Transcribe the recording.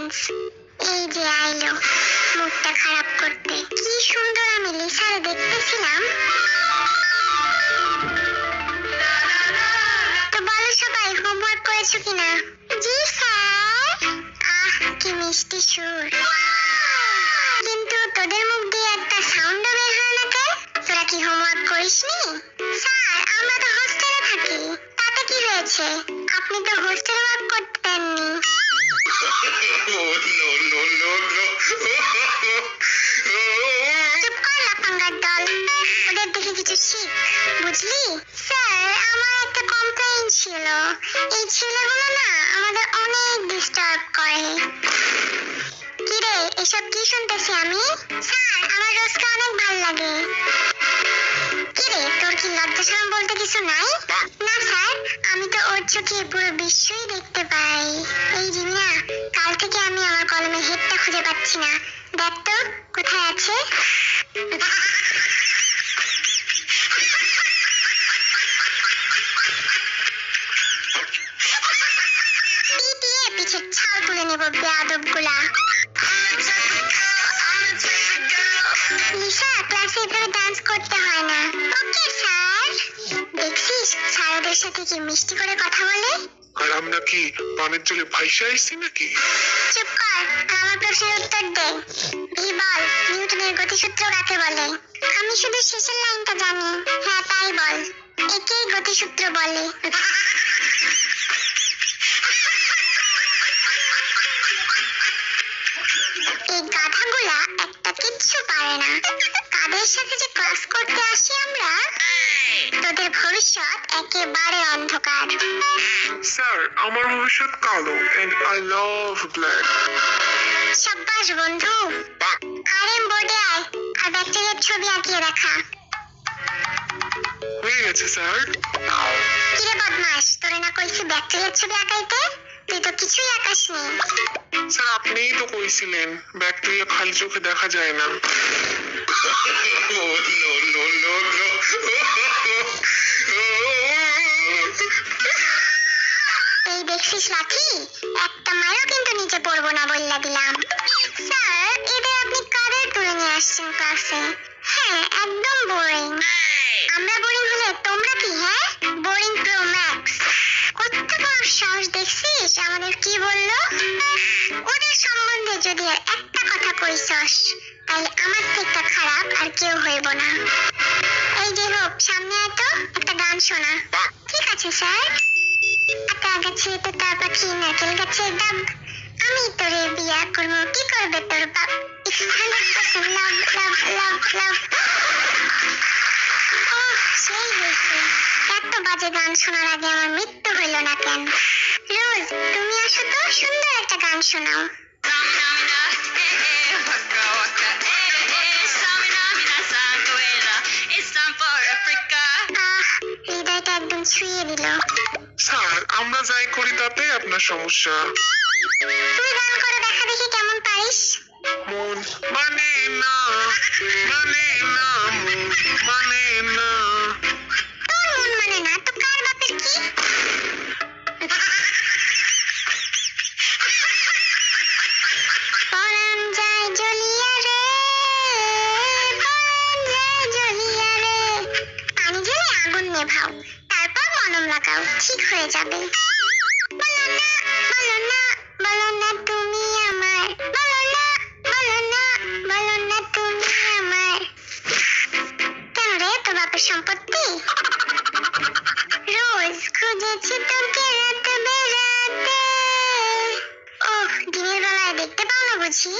Dance এই যে আইলো মুডটা খারাপ করতে। কি সুন্দর আমি লিসারে দেখতেছিলাম। তো বলো সবাই হোমওয়ার্ক করেছ কিনা? জি স্যার। আহ, কি মিষ্টি সুর। কিন্তু তোদের মুখ দিয়ে একটা সাউন্ডও বের হয় না কেন? তোরা কি হোমওয়ার্ক করিসনি? স্যার, আমরা তো হয়েছে আপনি তো হোস্টেল ওয়ার্ক করতেননি চুপ কর লাফাঙ্গার দল। ওদের দেখে কিছু শিখ বুঝলি? স্যার আমার একটা কমপ্লেইন ছিল। এই ছেলেগুলো না আমাদের অনেক ডিস্টার্ব করে। কিরে এসব কি শুনতেছি আমি? স্যার আমার রোজকে অনেক ভালো লাগে। কিরে তোর কি লজ্জা শরম বলতে কিছু নাই? না। স্যার। আমি তো ওর চোখে পুরো বিশ্বই দেখতে পাই। এই জিমিনা কাল থেকে আমি আমার কলমে হেডটা খুঁজে পাচ্ছি না। দেখ তো কোথায় আছে? পিছের ছাল তুলে নেব বেয়াদবগুলা লিসা ক্লাসে এভাবে ডান্স করতে হয় না। ওকে স্যার দেখছিস স্যারদের সাথে কি মিষ্টি করে কথা বলে? আর আমরা কি পানের জলে ভাইসা আইছি নাকি? চুপ কর আমার প্রশ্নের উত্তর দে। ভি বল নিউটনের গতিসূত্র কাকে বলে? আমি শুধু শেষের লাইনটা জানি। হ্যাঁ তাই বল। একেই গতিসূত্র বলে। এই গাধাগুলা একটা পারে না। কাদের সাথে যে ক্লাস করতে আসি আমরা? তোদের ভবিষ্যৎ একেবারে অন্ধকার। স্যার আমার ভবিষ্যৎ কালো এন্ড আই লাভ ব্ল্যাক সাব্বাস বন্ধু আরে বোর্ডে আয় আর ব্যাকটেরিয়ার ছবি আঁকিয়ে দেখা। হয়ে গেছে স্যার কিরে বদমাস তোরে না কইছি ব্যাকটেরিয়ার ছবি আঁকাইতে? তো কিছুই আঁকাসনি স্যার আপনিই তো কইছিলেন ব্যাকটেরিয়া খালি চোখে দেখা যায় না। এই দেখছিস লাঠি? একটা মারও কিন্তু নিচে পড়ব না বললা দেখছিস আমাদের কি বলল? ওদের সম্বন্ধে যদি আর একটা কথা কইছস তাহলে আমার থেকে খারাপ আর কেউ হইব না। এই যে হোক, সামনে আয় তো একটা গান শোনা। ঠিক আছে, স্যার। আতা গাছে তোতা পাখি, নারকেল গাছে ডাব। আমি তোরে বিয়া করব, কি করবে তোর বাপ? সেই হয়েছে। এত বাজে গান শোনার আগে আমার মৃত্যু হইল না কেন? রোজ তুমি আসো তো সুন্দর একটা গান শোনাও। হৃদয়টা একদম ছুঁয়ে দিল। স্যার আমরা যাই করি তাতে আপনার সমস্যা। তুই গান করে দেখা দেখি কেমন পারিস। মন মানে না মানে না মানে না। মলম লাগাও ঠিক হয়ে যাবে। বলো না বলো না বলো না তুমি আমার। বলো না বলো না বলো না তুমি আমার। কেন রে বাপের সম্পত্তি? রোজ খুঁজেছি তোকে রাত বেড়াতে। ওহ, দিনের বেলায় দেখতে পাও না বুঝি?